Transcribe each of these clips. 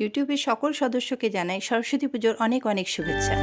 ইউটিউবের সকল সদস্যকে জানাই সরস্বতী পুজোর অনেক অনেক শুভেচ্ছা।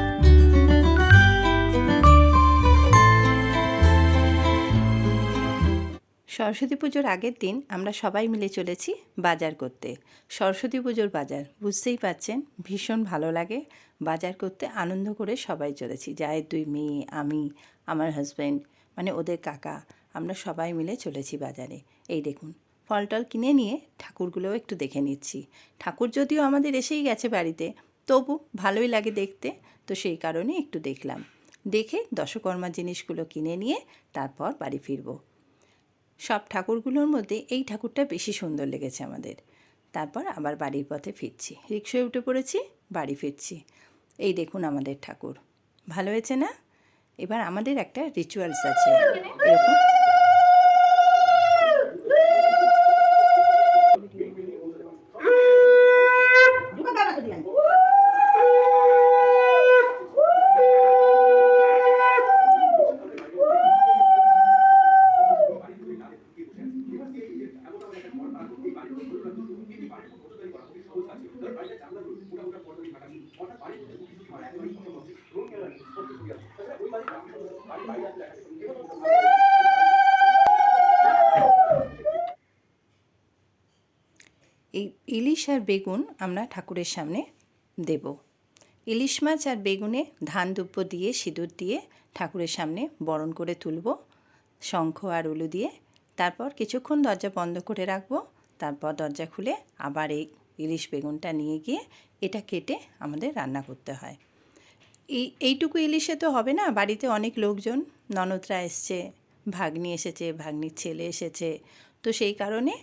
সরস্বতী পুজোর আগের দিন আমরা সবাই মিলে চলেছি বাজার করতে। সরস্বতী পুজোর বাজার, বুঝতেই পাচ্ছেন, ভীষণ ভালো লাগে। বাজার করতে আনন্দ করে সবাই চলেছি। জায়ের দুই মেয়ে, আমি, আমার হাজব্যান্ড মানে ওদের কাকা, আমরা সবাই মিলে চলেছি বাজারে। এই দেখুন ফল টল কিনে নিয়ে ঠাকুরগুলোও একটু দেখে নিচ্ছি। ঠাকুর যদিও আমাদের এসেই গেছে বাড়িতে, তবু ভালোই লাগে দেখতে, তো সেই কারণে একটু দেখলাম। দেখে দশকর্মা জিনিসগুলো কিনে নিয়ে তারপর বাড়ি ফিরবো। সব ঠাকুরগুলোর মধ্যে এই ঠাকুরটা বেশি সুন্দর লেগেছে আমাদের। তারপর আবার বাড়ির পথে ফিরছি। রিক্সায় উঠে পড়েছি, বাড়ি ফিরছি। এই দেখুন আমাদের ঠাকুর। ভালো হয়েছে না? এবার আমাদের একটা রিচুয়ালস আছে। এরকম এই ইলিশ আর বেগুন আমরা ঠাকুরের সামনে দেব। ইলিশ মাছ আর বেগুনে ধান দুব্য দিয়ে, সিঁদুর দিয়ে ঠাকুরের সামনে বরণ করে তুলব, শঙ্খ আর উলু দিয়ে। তারপর কিছুক্ষণ দরজা বন্ধ করে রাখব, তারপর দরজা খুলে আবার এই ইলিশ বেগুনটা নিয়ে গিয়ে এটা কেটে আমাদের রান্না করতে হয়। এই, এইটুকু ইলিশে তো হবে না? বাড়িতে অনেক লোকজন, ননদরা এসছে, ভাগ্নি এসেছে, ভাগ্নির ছেলে এসেছে। তো সেই কারণে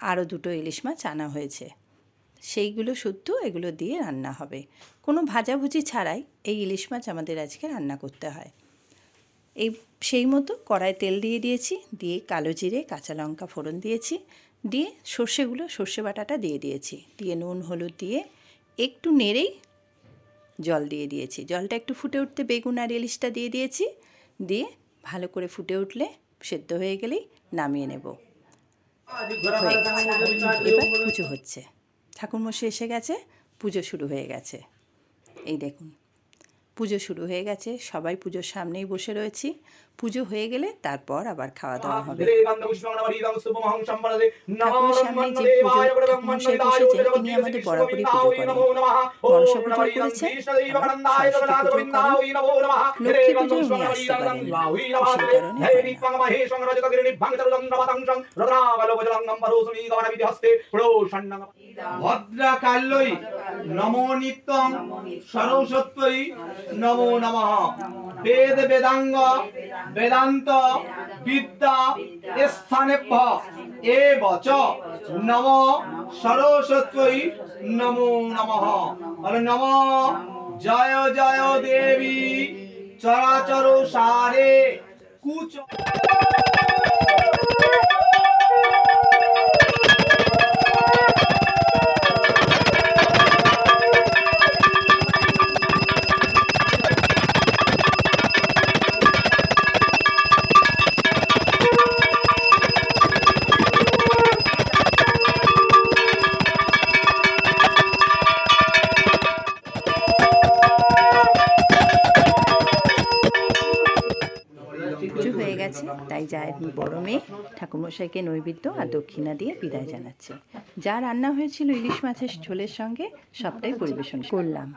আরও দুটো ইলিশ মাছ আনা হয়েছে। সেইগুলো শুদ্ধ, এগুলো দিয়ে রান্না হবে। কোনো ভাজাভুজি ছাড়াই এই ইলিশ মাছ আমাদের আজকে রান্না করতে হয়। এই, সেই মতো কড়াই তেল দিয়ে দিয়েছি, দিয়ে কালো জিরে, কাঁচা লঙ্কা ফোড়ন দিয়েছি, দিয়ে সর্ষেগুলো, সর্ষে বাটাটা দিয়ে দিয়েছি। দিয়ে নুন, হলুদ দিয়ে একটু নেড়েই জল দিয়ে দিয়েছি। জলটা একটু ফুটে উঠতে বেগুন আর ইলিশটা দিয়ে দিয়েছি। দিয়ে ভালো করে ফুটে উঠলে সেদ্ধ হয়ে গেলেই নামিয়ে নেব। এবার পুজো হচ্ছে। ঠাকুরমশাই এসে গেছে। পুজো শুরু হয়ে গেছে। এই দেখুন, পুজো শুরু হয়ে গেছে। সবাই পুজোর সামনেই বসে রয়েছি। পুজো হয়ে গেলে তারপর আবার খাওয়া দাওয়া হবে। ঠাকুরের সামনে যে পুজো ঠাকুরমশাই বসেছেন তিনি আমাদের বরাবরই পুজো করেন। মনসা পুজো করেছেন। সরস্বতী পুজো করেন লক্ষ্মী পুজো উনি আসতে পারেন সেই কারণে। নমো নিত্যং সরস্বত্যই নমো নমঃ। বেদ বেদাঙ্গ বেদান্ত বিদ্যা স্থানে এ বচ নম সরস্বতী নমো নমঃ নম জয় জয় দেবী চরাচর সারে কুচ পুজো হয়ে গেছে তাই যায় বড় মেয়ে ঠাকুরমশাইকে নৈবেদ্য আর দক্ষিণা দিয়ে বিদায় জানাচ্ছে। যা রান্না হয়েছিল ইলিশ মাছের ঝোলের সঙ্গে সবটাই পরিবেশন করলাম।